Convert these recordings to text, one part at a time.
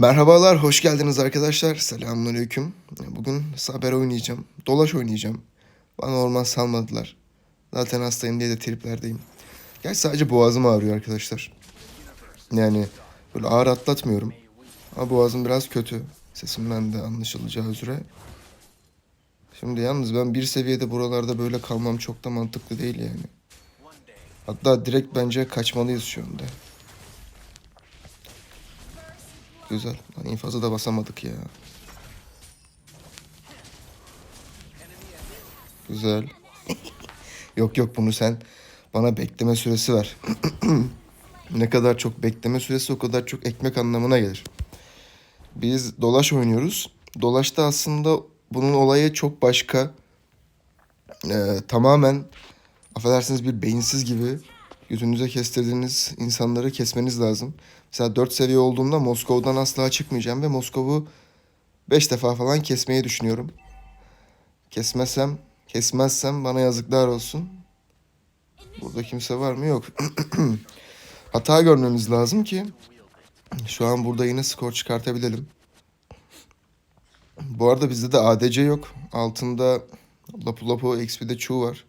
Merhabalar, hoş geldiniz arkadaşlar. Selamünaleyküm. Bugün Saber oynayacağım. Dolaş oynayacağım. Bana orman salmadılar. Zaten hastayım diye de triplerdeyim. Gerçi sadece boğazım ağrıyor arkadaşlar. Yani böyle ağır atlatmıyorum. Ama boğazım biraz kötü. Sesimden de anlaşılacağı üzere. Şimdi yalnız ben bir seviyede buralarda böyle kalmam çok da mantıklı değil yani. Hatta direkt bence kaçmalıyız şu anda. Güzel. Lan infazı da basamadık ya. Güzel. yok yok bunu sen bana bekleme süresi ver. ne kadar çok bekleme süresi o kadar çok ekmek anlamına gelir. Biz dolaş oynuyoruz. Dolaşta aslında bunun olayı çok başka. Ee, tamamen affedersiniz bir beyinsiz gibi yüzünüze kestirdiğiniz insanları kesmeniz lazım. Mesela 4 seviye olduğumda Moskov'dan asla çıkmayacağım ve Moskov'u 5 defa falan kesmeyi düşünüyorum. Kesmezsem, kesmezsem bana yazıklar olsun. Burada kimse var mı? Yok. Hata görmemiz lazım ki şu an burada yine skor çıkartabilelim. Bu arada bizde de ADC yok. Altında Lapu Lapu XP'de Chu var.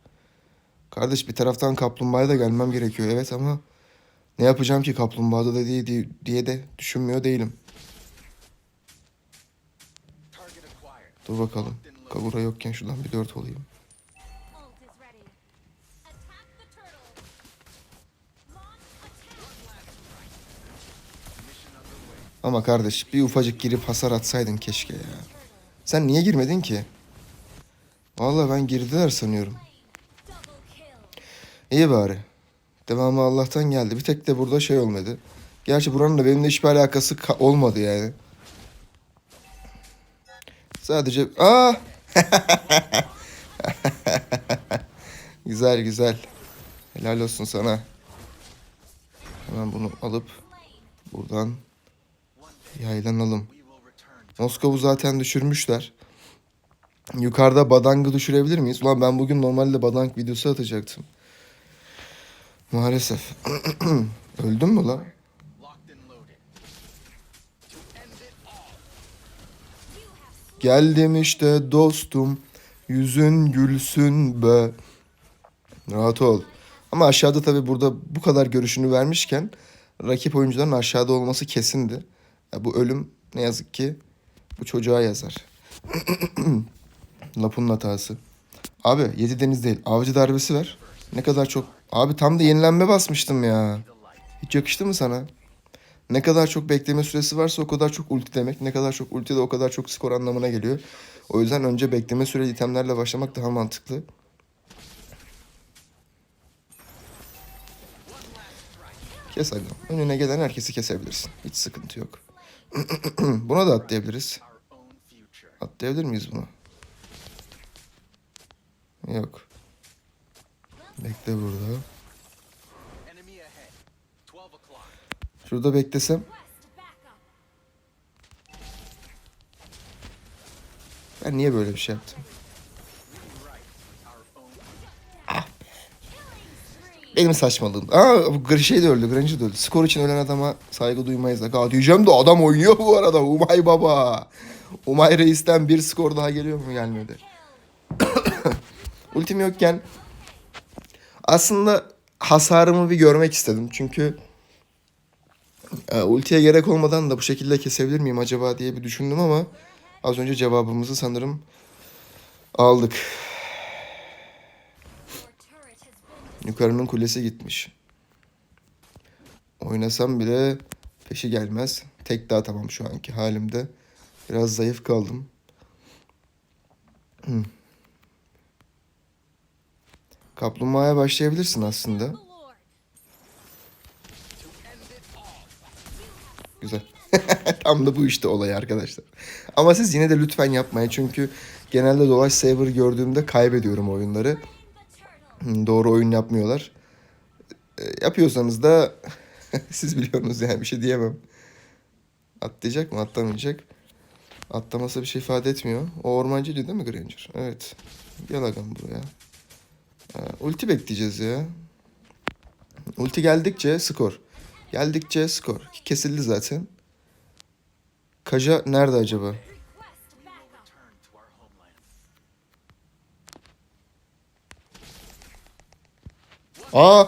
Kardeş bir taraftan kaplumbağaya da gelmem gerekiyor evet ama ne yapacağım ki kaplumbağada da diye, diye, diye de düşünmüyor değilim. Dur bakalım. Kagura yokken şuradan bir dört olayım. Ama kardeş bir ufacık girip hasar atsaydın keşke ya. Sen niye girmedin ki? Vallahi ben girdiler sanıyorum. İyi bari. Devamı Allah'tan geldi. Bir tek de burada şey olmadı. Gerçi buranın da benimle hiçbir alakası ka- olmadı yani. Sadece... Aa! güzel güzel. Helal olsun sana. Hemen bunu alıp buradan yaylanalım. Moskov'u zaten düşürmüşler. Yukarıda Badang'ı düşürebilir miyiz? Ulan ben bugün normalde Badang videosu atacaktım. Maalesef. Öldün mü lan? Geldim işte dostum. Yüzün gülsün be. Rahat ol. Ama aşağıda tabii burada bu kadar görüşünü vermişken rakip oyuncuların aşağıda olması kesindi. Ya bu ölüm ne yazık ki bu çocuğa yazar. Lapun'un hatası. Abi yedi deniz değil. Avcı darbesi ver. Ne kadar çok. Abi tam da yenilenme basmıştım ya. Hiç yakıştı mı sana? Ne kadar çok bekleme süresi varsa o kadar çok ulti demek. Ne kadar çok ulti de o kadar çok skor anlamına geliyor. O yüzden önce bekleme süreli itemlerle başlamak daha mantıklı. Kes hadi. Önüne gelen herkesi kesebilirsin. Hiç sıkıntı yok. Buna da atlayabiliriz. Atlayabilir miyiz bunu? Yok. Bekle burada. Enemy ahead. 12 o'clock. Şurada beklesem. Ben niye böyle bir şey yaptım? Benim saçmalığım. Aa şey de öldü. Granger de öldü. Skor için ölen adama saygı duymayız. Aga diyeceğim de adam oynuyor bu arada. Umay baba. Umay Reis'ten bir skor daha geliyor mu? Gelmedi. Ultim yokken aslında hasarımı bir görmek istedim. Çünkü e, ultiye gerek olmadan da bu şekilde kesebilir miyim acaba diye bir düşündüm ama az önce cevabımızı sanırım aldık. Yukarının kulesi gitmiş. Oynasam bile peşi gelmez. Tek daha tamam şu anki halimde. Biraz zayıf kaldım. Hı. Kaplumbağaya başlayabilirsin aslında. Güzel. Tam da bu işte olay arkadaşlar. Ama siz yine de lütfen yapmayın. Çünkü genelde Dolaş Saber gördüğümde kaybediyorum oyunları. Hı, Doğru oyun yapmıyorlar. E, Yapıyorsanız da siz biliyorsunuz yani bir şey diyemem. Atlayacak mı? Atlamayacak. Atlaması bir şey ifade etmiyor. O ormancıydı değil mi Granger? Evet. Gel agam buraya. Ee, ulti bekleyeceğiz ya. Ulti geldikçe skor. Geldikçe skor. Kesildi zaten. Kaja nerede acaba? Aa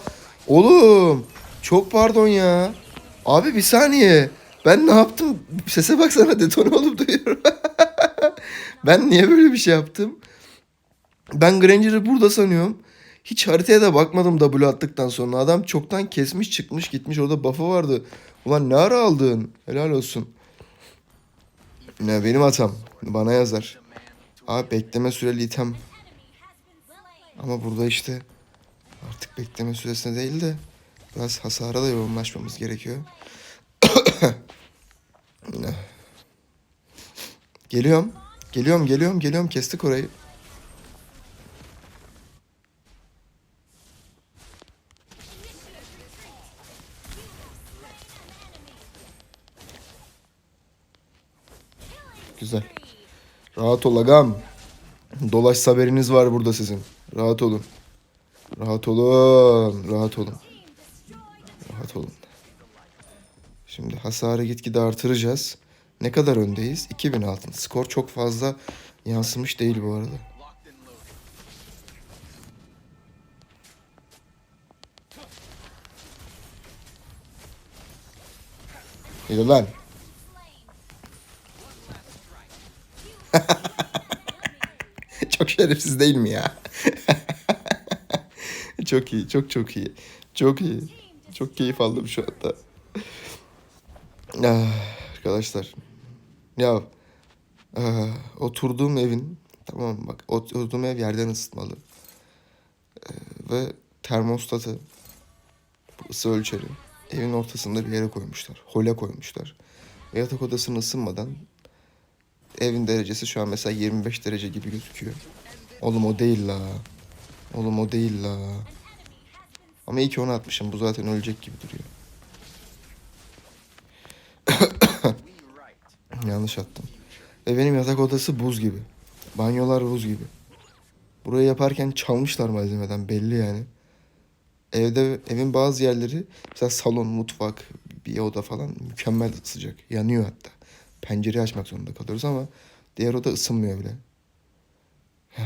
oğlum çok pardon ya. Abi bir saniye. Ben ne yaptım? Sese baksana detone olup duyuyorum. ben niye böyle bir şey yaptım? Ben Granger'ı burada sanıyorum. Hiç haritaya da bakmadım W attıktan sonra. Adam çoktan kesmiş çıkmış gitmiş. Orada buff'ı vardı. Ulan ne ara aldın? Helal olsun. Ne benim hatam. Bana yazar. Abi bekleme süreli item. Ama burada işte artık bekleme süresine değil de biraz hasara da yoğunlaşmamız gerekiyor. geliyorum. Geliyorum, geliyorum, geliyorum. Kestik orayı. Güzel. Rahat ol agam. Dolaş haberiniz var burada sizin. Rahat olun. Rahat olun. Rahat olun. Rahat olun. Şimdi hasarı gitgide artıracağız. Ne kadar öndeyiz? 2000 altın. Skor çok fazla yansımış değil bu arada. Yürü lan. çok şerefsiz değil mi ya? çok iyi, çok çok iyi. Çok iyi. Çok keyif aldım şu anda. Ah, arkadaşlar. Ya ah, oturduğum evin tamam bak oturduğum ev yerden ısıtmalı. Ee, ve termostatı ısı ölçeri evin ortasında bir yere koymuşlar. Hole koymuşlar. Ve yatak odasının ısınmadan evin derecesi şu an mesela 25 derece gibi gözüküyor. Oğlum o değil la. Oğlum o değil la. Ama iyi ki onu atmışım. Bu zaten ölecek gibi duruyor. Yanlış attım. Ve benim yatak odası buz gibi. Banyolar buz gibi. Burayı yaparken çalmışlar malzemeden belli yani. Evde evin bazı yerleri mesela salon, mutfak, bir oda falan mükemmel sıcak. Yanıyor hatta. Pencereyi açmak zorunda kalıyoruz ama diğer oda ısınmıyor bile.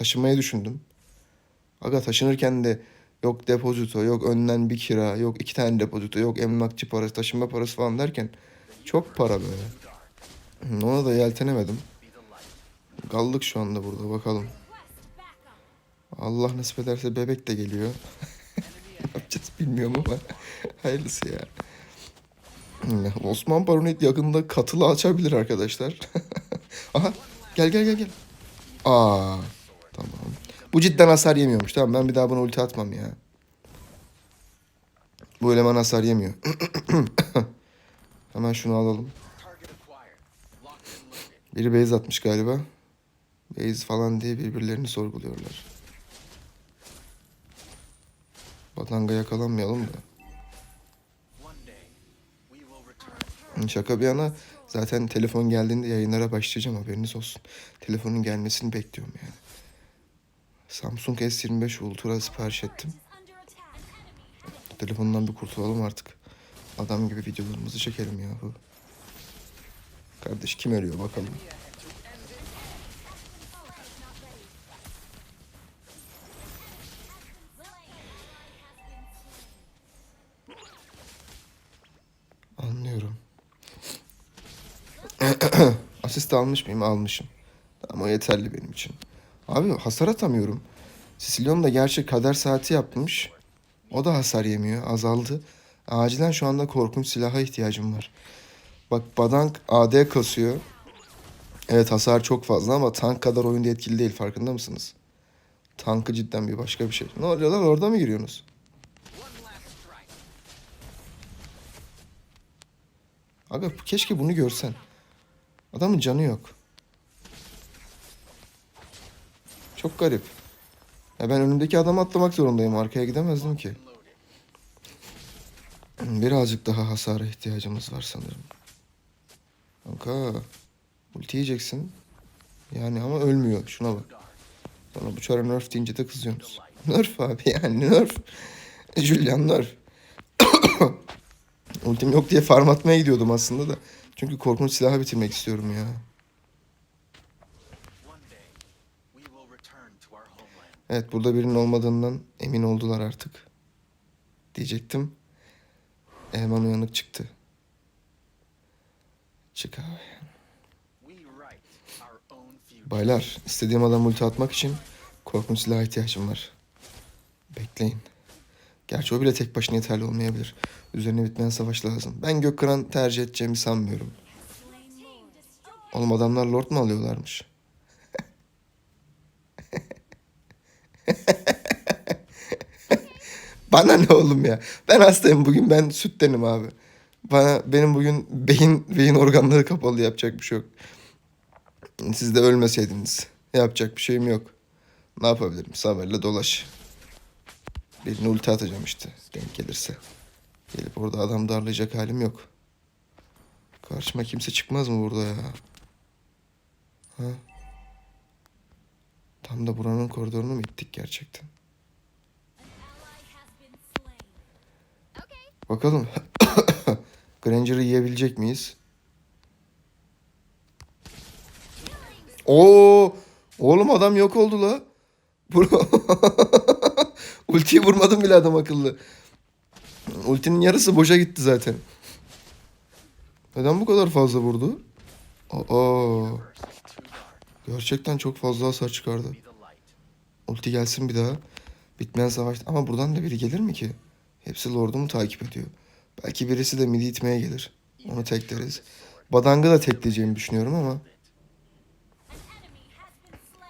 Taşınmayı düşündüm. Aga taşınırken de yok depozito, yok önden bir kira, yok iki tane depozito, yok emlakçı parası, taşınma parası falan derken çok para böyle. Hı, Ona da yeltenemedim. Kaldık şu anda burada bakalım. Allah nasip ederse bebek de geliyor. ne yapacağız bilmiyorum ama hayırlısı ya. Hı, Osman Baronet yakında katılı açabilir arkadaşlar. Aha gel gel gel gel. Aa. Bu cidden hasar yemiyormuş. Tamam ben bir daha buna ulti atmam ya. Bu eleman hasar yemiyor. Hemen şunu alalım. Biri base atmış galiba. Base falan diye birbirlerini sorguluyorlar. Batanga yakalanmayalım da. Şaka bir yana zaten telefon geldiğinde yayınlara başlayacağım haberiniz olsun. Telefonun gelmesini bekliyorum yani. Samsung S25 Ultra sipariş ettim. Telefondan bir kurtulalım artık. Adam gibi videolarımızı çekelim yahu. Kardeş kim ölüyor bakalım. Anlıyorum. Asist almış mıyım? Almışım. Ama yeterli benim için. Abi hasar atamıyorum. Sicilyon da gerçi kader saati yapmış. O da hasar yemiyor. Azaldı. Acilen şu anda korkunç silaha ihtiyacım var. Bak Badank AD kasıyor. Evet hasar çok fazla ama tank kadar oyunda etkili değil farkında mısınız? Tankı cidden bir başka bir şey. Ne oluyor lan orada mı giriyorsunuz? Aga keşke bunu görsen. Adamın canı yok. Çok garip. Ya ben önümdeki adamı atlamak zorundayım. Arkaya gidemezdim ki. Birazcık daha hasara ihtiyacımız var sanırım. Kanka. Ulti yiyeceksin. Yani ama ölmüyor. Şuna bak. Sonra bu çara nerf deyince de kızıyorsunuz. Nerf abi yani nerf. Julian nerf. Ultim yok diye farm atmaya gidiyordum aslında da. Çünkü korkunç silahı bitirmek istiyorum ya. Evet burada birinin olmadığından emin oldular artık. Diyecektim. Elman uyanık çıktı. Çık abi. Baylar istediğim adam ulti atmak için korkunç silaha ihtiyacım var. Bekleyin. Gerçi o bile tek başına yeterli olmayabilir. Üzerine bitmeyen savaş lazım. Ben Gökkıran tercih edeceğimi sanmıyorum. Oğlum adamlar lord mu alıyorlarmış? Bana ne oğlum ya? Ben hastayım bugün ben süttenim abi. Bana benim bugün beyin beyin organları kapalı yapacak bir şey yok. Siz de ölmeseydiniz. Yapacak bir şeyim yok. Ne yapabilirim? Sabırla dolaş. Birine ulti atacağım işte. Denk gelirse. Gelip orada adam darlayacak halim yok. Karşıma kimse çıkmaz mı burada ya? Ha? Tam da buranın koridorunu mu ittik gerçekten? Bakalım. Granger'ı yiyebilecek miyiz? Oo! Oğlum adam yok oldu la. Ultiyi vurmadım bile adam akıllı. Ultinin yarısı boşa gitti zaten. Neden bu kadar fazla vurdu? Aa. Gerçekten çok fazla hasar çıkardı. Ulti gelsin bir daha. Bitmeyen savaş. Ama buradan da biri gelir mi ki? Hepsi Lord'umu takip ediyor. Belki birisi de midi itmeye gelir. Onu tekleriz. Badang'ı da tekleyeceğimi düşünüyorum ama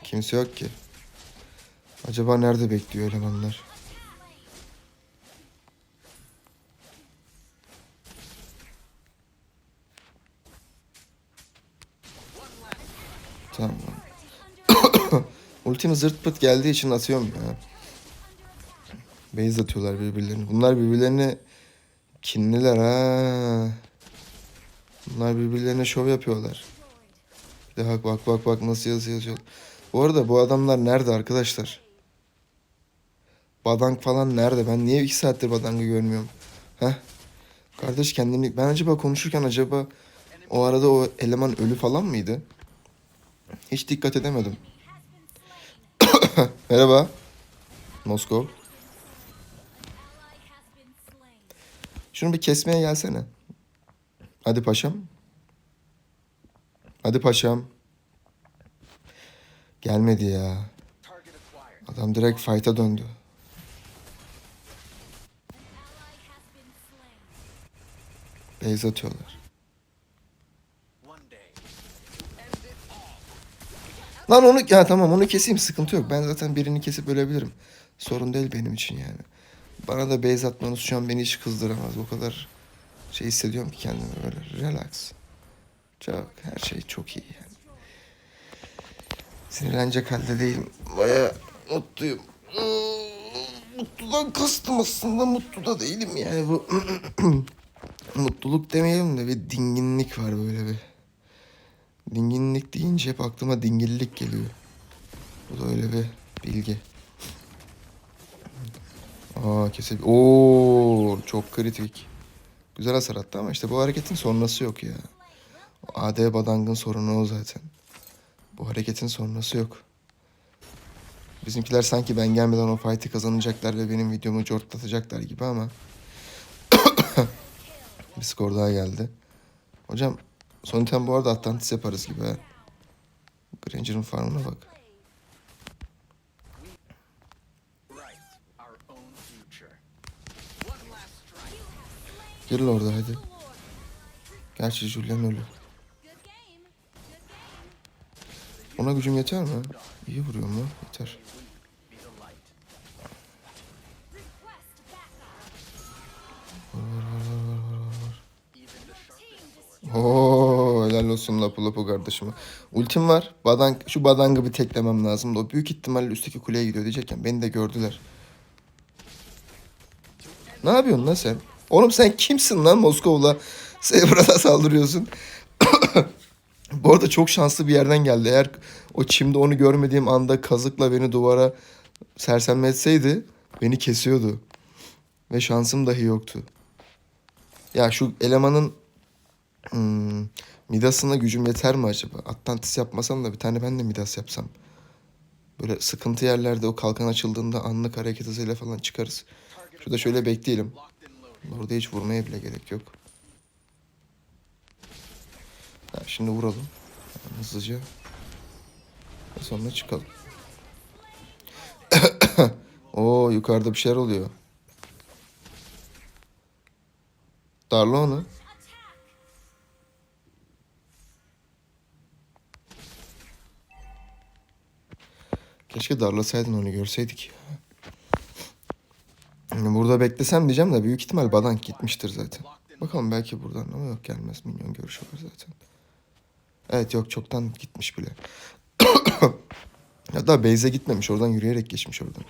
kimse yok ki. Acaba nerede bekliyor elemanlar? Tamam. Ultim zırt pıt geldiği için atıyorum ya. Base atıyorlar birbirlerine. Bunlar birbirlerine kinliler ha. Bunlar birbirlerine şov yapıyorlar. Bir de bak bak bak bak nasıl yazıyor yazıyor. Bu arada bu adamlar nerede arkadaşlar? Badang falan nerede? Ben niye iki saattir Badang'ı görmüyorum? Heh. Kardeş kendini... Ben acaba konuşurken acaba o arada o eleman ölü falan mıydı? Hiç dikkat edemedim. Merhaba. Moskov. Şunu bir kesmeye gelsene. Hadi paşam. Hadi paşam. Gelmedi ya. Adam direkt fight'a döndü. Base atıyorlar. Lan onu ya tamam onu keseyim sıkıntı yok. Ben zaten birini kesip ölebilirim. Sorun değil benim için yani. Bana da base atmanız şu an beni hiç kızdıramaz. O kadar şey hissediyorum ki kendimi böyle relax. Çok her şey çok iyi yani. Sinirlenecek halde değilim. Baya mutluyum. Hmm, Mutludan kastım aslında mutlu da değilim yani bu mutluluk demeyelim de bir dinginlik var böyle bir. Dinginlik deyince hep aklıma dingillik geliyor. Bu da öyle bir bilgi. Aa kesin. Oo çok kritik. Güzel hasar attı ama işte bu hareketin sonrası yok ya. AD Badang'ın sorunu o zaten. Bu hareketin sonrası yok. Bizimkiler sanki ben gelmeden o fight'i kazanacaklar ve benim videomu cortlatacaklar gibi ama bir skor daha geldi. Hocam son item bu arada Atlantis yaparız gibi ha. Granger'ın farmına bak. Gir orada hadi. Gerçi Julian ölü. Ona gücüm yeter mi? İyi vuruyor mu? Yeter. Request backup. Even the sharpest sword. Oo olsun lapu lapu kardeşime. Ultim var. Badang, şu badangı bir teklemem lazım. O büyük ihtimalle üstteki kuleye gidiyor diyecekken beni de gördüler. Ne yapıyorsun lan sen? Oğlum sen kimsin lan Moskov'la Saber'a saldırıyorsun? Bu arada çok şanslı bir yerden geldi. Eğer o çimde onu görmediğim anda kazıkla beni duvara sersemletseydi beni kesiyordu. Ve şansım dahi yoktu. Ya şu elemanın Hmm, Midas'ına gücüm yeter mi acaba? Atlantis yapmasam da bir tane ben de Midas yapsam. Böyle sıkıntı yerlerde o kalkan açıldığında anlık hareket hızıyla falan çıkarız. Şurada şöyle bekleyelim. Orada hiç vurmaya bile gerek yok. Ha, şimdi vuralım. Hızlıca. Ve sonra çıkalım. Oo yukarıda bir şeyler oluyor. Darla onu. Keşke darlasaydın onu görseydik ya. Yani burada beklesem diyeceğim de büyük ihtimal Badank gitmiştir zaten. Bakalım belki buradan ama yok gelmez. Minyon görüşü var zaten. Evet yok çoktan gitmiş bile. ya da Beyze gitmemiş. Oradan yürüyerek geçmiş oradan.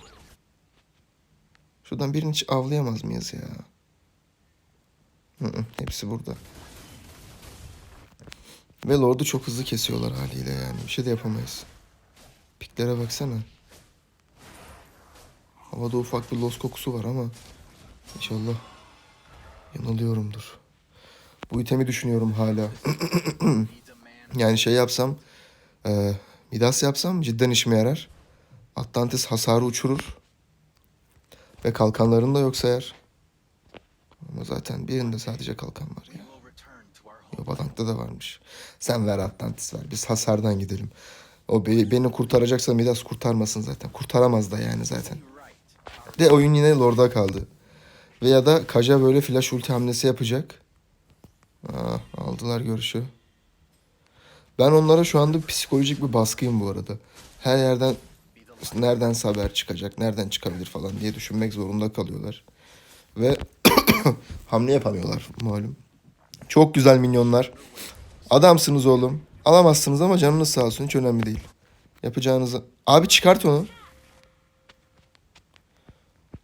Şuradan birini hiç avlayamaz mıyız ya? Hı hı, hepsi burada. Ve Lord'u çok hızlı kesiyorlar haliyle yani. Bir şey de yapamayız. Piklere baksana. Havada ufak bir los kokusu var ama inşallah yanılıyorumdur. Bu itemi düşünüyorum hala. Yani şey yapsam, e, Midas yapsam cidden işime yarar. Atlantis hasarı uçurur. Ve kalkanların da yoksa eğer. Ama zaten birinde sadece kalkan var ya. Yo, Badank'ta da varmış. Sen ver Atlantis ver. Biz hasardan gidelim. O be- beni kurtaracaksa Midas kurtarmasın zaten. Kurtaramaz da yani zaten. De oyun yine Lord'a kaldı. Ve ya da Kaja böyle flash ulti hamlesi yapacak. Aa, aldılar görüşü. Ben onlara şu anda psikolojik bir baskıyım bu arada. Her yerden nereden haber çıkacak, nereden çıkabilir falan diye düşünmek zorunda kalıyorlar. Ve hamle yapamıyorlar malum. Çok güzel minyonlar. Adamsınız oğlum. Alamazsınız ama canınız sağ olsun hiç önemli değil. Yapacağınızı... Abi çıkart onu.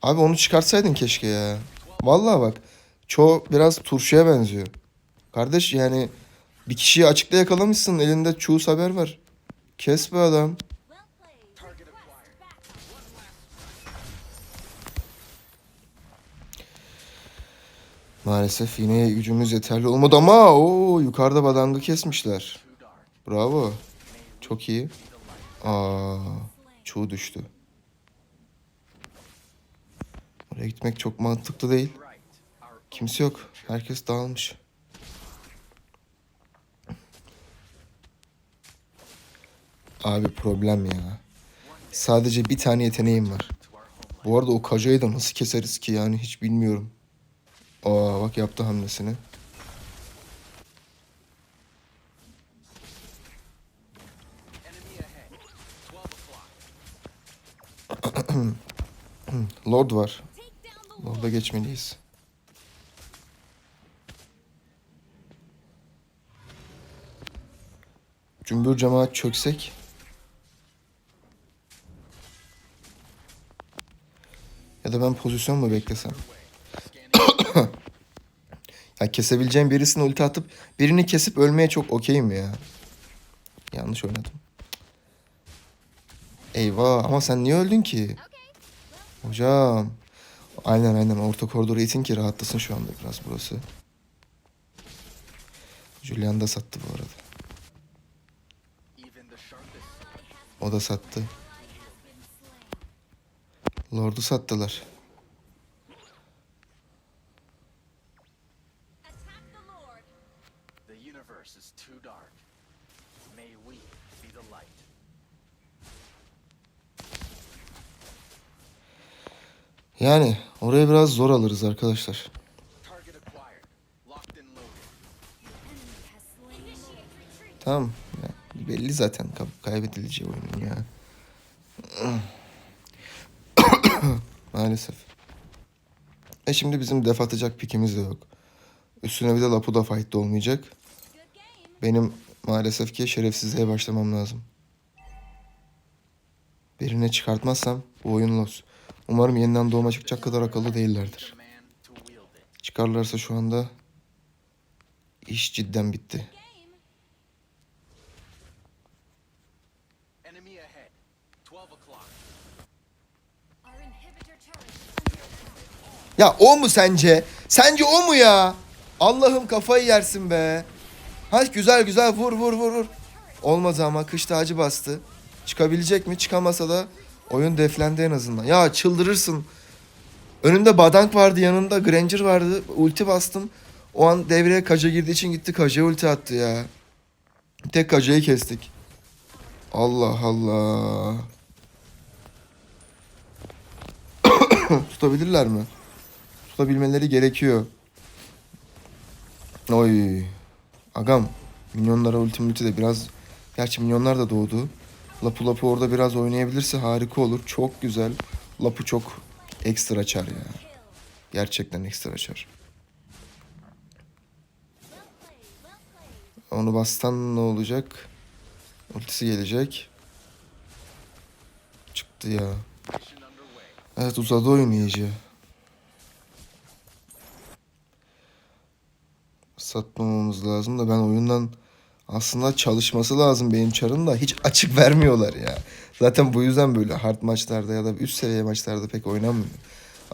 Abi onu çıkartsaydın keşke ya. Vallahi bak. Çoğu biraz turşuya benziyor. Kardeş yani bir kişiyi açıkta yakalamışsın. Elinde çoğu haber var. Kes be adam. Maalesef yine gücümüz yeterli olmadı ama o yukarıda badangı kesmişler. Bravo. Çok iyi. Aa, çoğu düştü. Oraya gitmek çok mantıklı değil. Kimse yok. Herkes dağılmış. Abi problem ya. Sadece bir tane yeteneğim var. Bu arada o Kaja'yı da nasıl keseriz ki yani hiç bilmiyorum. Aa bak yaptı hamlesini. Lord var. Lord'a geçmeliyiz. Cümbür cemaat çöksek. Ya da ben pozisyon mu beklesem? Ya kesebileceğim birisine ulti atıp birini kesip ölmeye çok okeyim ya. Yanlış oynadım. Eyvah ama sen niye öldün ki? Hocam. Aynen aynen orta koridoru itin ki rahatlasın şu anda biraz burası. Julian da sattı bu arada. O da sattı. Lord'u sattılar. is too dark. May we be the light. Yani oraya biraz zor alırız arkadaşlar. Tamam. Ya, belli zaten kay- kaybedileceği oyunun ya. Maalesef. E şimdi bizim def atacak pikimiz de yok. Üstüne bir de Lapuda fight'ta olmayacak. Good game. Benim maalesef ki şerefsizliğe başlamam lazım. Birine çıkartmazsam bu oyun loss. Umarım yeniden doğuma çıkacak kadar akıllı değillerdir. Çıkarlarsa şu anda iş cidden bitti. Game. Enemy ahead. 12 o'clock. Our inhibitor turret is under attack. Ya o mu sence? Sence o mu ya? Allah'ım kafayı yersin be. Ha güzel güzel vur vur vur vur. Olmadı ama kış tacı bastı. Çıkabilecek mi? Çıkamasa da oyun deflendi en azından. Ya çıldırırsın. Önünde Badank vardı yanında Granger vardı. Ulti bastım. O an devreye Kaja girdiği için gitti Kaja'ya ulti attı ya. Tek Kaja'yı kestik. Allah Allah. Tutabilirler mi? Tutabilmeleri gerekiyor. Oy. Agam. Minyonlara ulti multi de biraz... Gerçi minyonlar da doğdu. Lapu Lapu orada biraz oynayabilirse harika olur. Çok güzel. Lapu çok ekstra açar ya. Gerçekten ekstra açar. Onu bastan ne olacak? Ultisi gelecek. Çıktı ya. Evet uzadı oyun iyice. Satmamamız lazım da ben oyundan aslında çalışması lazım benim çarın da hiç açık vermiyorlar ya. Zaten bu yüzden böyle hard maçlarda ya da üst seviye maçlarda pek oynanmıyor.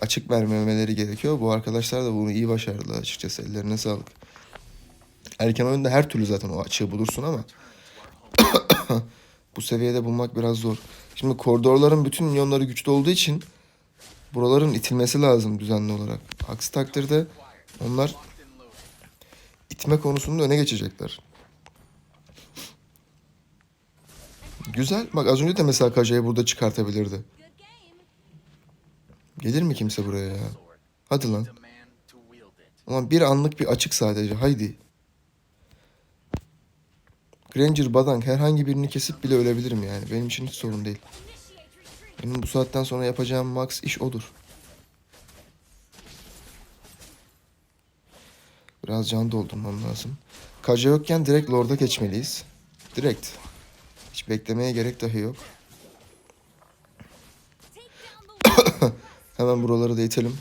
Açık vermemeleri gerekiyor. Bu arkadaşlar da bunu iyi başardılar açıkçası. Ellerine sağlık. Erken oyunda her türlü zaten o açığı bulursun ama bu seviyede bulmak biraz zor. Şimdi koridorların bütün milyonları güçlü olduğu için buraların itilmesi lazım düzenli olarak. Aksi takdirde onlar itme konusunda öne geçecekler. Güzel. Bak az önce de mesela Kaja'yı burada çıkartabilirdi. Gelir mi kimse buraya ya? Hadi lan. Ulan bir anlık bir açık sadece. Haydi. Granger, Badang herhangi birini kesip bile ölebilirim yani. Benim için hiç sorun değil. Benim bu saatten sonra yapacağım max iş odur. Biraz can doldurmam lazım. Kaja yokken direkt Lord'a geçmeliyiz. Direkt. Hiç beklemeye gerek dahi yok. Hemen buraları da itelim.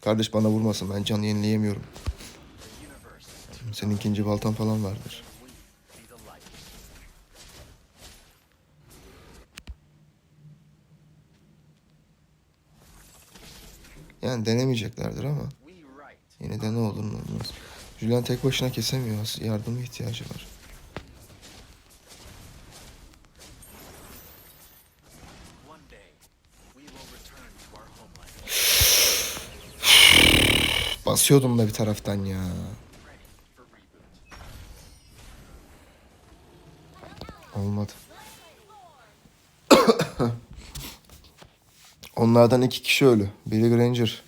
Kardeş bana vurmasın ben can yenileyemiyorum. Senin ikinci baltan falan vardır. Yani denemeyeceklerdir ama yine de ne olur ne olmaz. Julian tek başına kesemiyor. Yardıma ihtiyacı var. Basıyordum da bir taraftan ya. Olmadı. Onlardan iki kişi ölü. Biri Granger.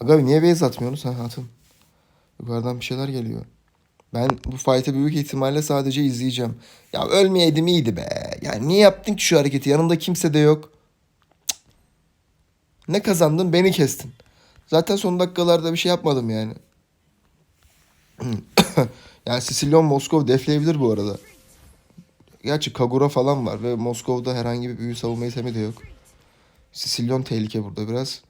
Aga niye base atmıyorsunuz? Ha atın. Yukarıdan bir şeyler geliyor. Ben bu fight'ı büyük ihtimalle sadece izleyeceğim. Ya ölmeyeydim iyiydi be. Yani niye yaptın ki şu hareketi? Yanımda kimse de yok. Cık. Ne kazandın? Beni kestin. Zaten son dakikalarda bir şey yapmadım yani. yani Sicilyon Moskov defleyebilir bu arada. Gerçi Kagura falan var ve Moskov'da herhangi bir büyü savunma itemi de yok. Sicilyon tehlike burada biraz.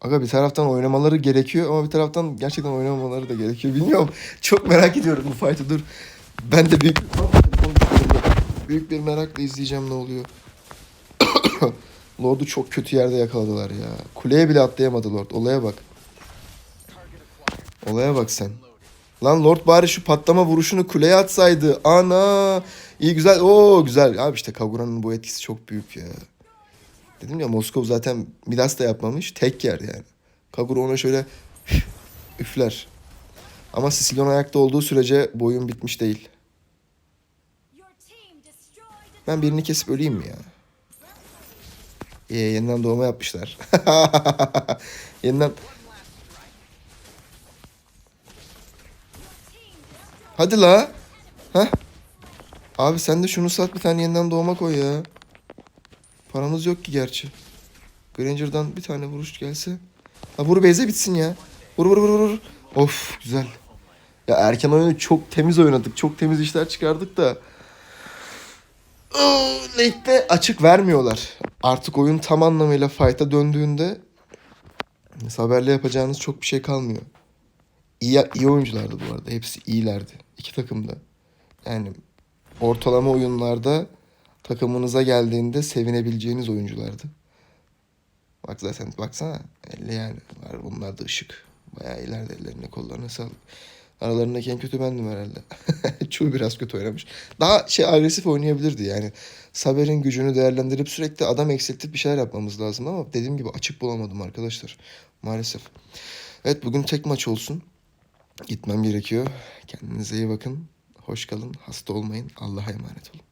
Aga bir taraftan oynamaları gerekiyor ama bir taraftan gerçekten oynamamaları da gerekiyor. Bilmiyorum. Çok merak ediyorum bu fight'ı dur. Ben de büyük büyük bir merakla izleyeceğim ne oluyor. Lord'u çok kötü yerde yakaladılar ya. Kuleye bile atlayamadı Lord. Olaya bak. Olaya bak sen. Lan Lord bari şu patlama vuruşunu kuleye atsaydı. Ana. İyi güzel. Oo güzel. Abi işte Kagura'nın bu etkisi çok büyük ya. Dedim ya Moskov zaten Midas da yapmamış. Tek yer yani. Kagura ona şöyle üfler. Ama Sicilyon ayakta olduğu sürece bu oyun bitmiş değil. Ben birini kesip öleyim mi ya? Ee, yeniden doğma yapmışlar. yeniden... Hadi la. Heh. Abi sen de şunu sat bir tane yeniden doğma koy ya. Paramız yok ki gerçi. Granger'dan bir tane vuruş gelse. Ha vur beze bitsin ya. Vur vur vur vur. Of güzel. Ya erken oyunu çok temiz oynadık. Çok temiz işler çıkardık da. Late'de açık vermiyorlar. Artık oyun tam anlamıyla fight'a döndüğünde Saber'le yapacağınız çok bir şey kalmıyor. İyi, iyi oyunculardı bu arada. Hepsi iyilerdi. İki takımda. Yani ortalama oyunlarda takımınıza geldiğinde sevinebileceğiniz oyunculardı. Bak zaten baksana. Elle yani. Var bunlar da ışık. Bayağı ileride ellerine kollarına sağlık. Aralarındaki en kötü bendim herhalde. Çoğu biraz kötü oynamış. Daha şey agresif oynayabilirdi yani. Saber'in gücünü değerlendirip sürekli adam eksiltip bir şeyler yapmamız lazım ama dediğim gibi açık bulamadım arkadaşlar. Maalesef. Evet bugün tek maç olsun. Gitmem gerekiyor. Kendinize iyi bakın. Hoş kalın. Hasta olmayın. Allah'a emanet olun.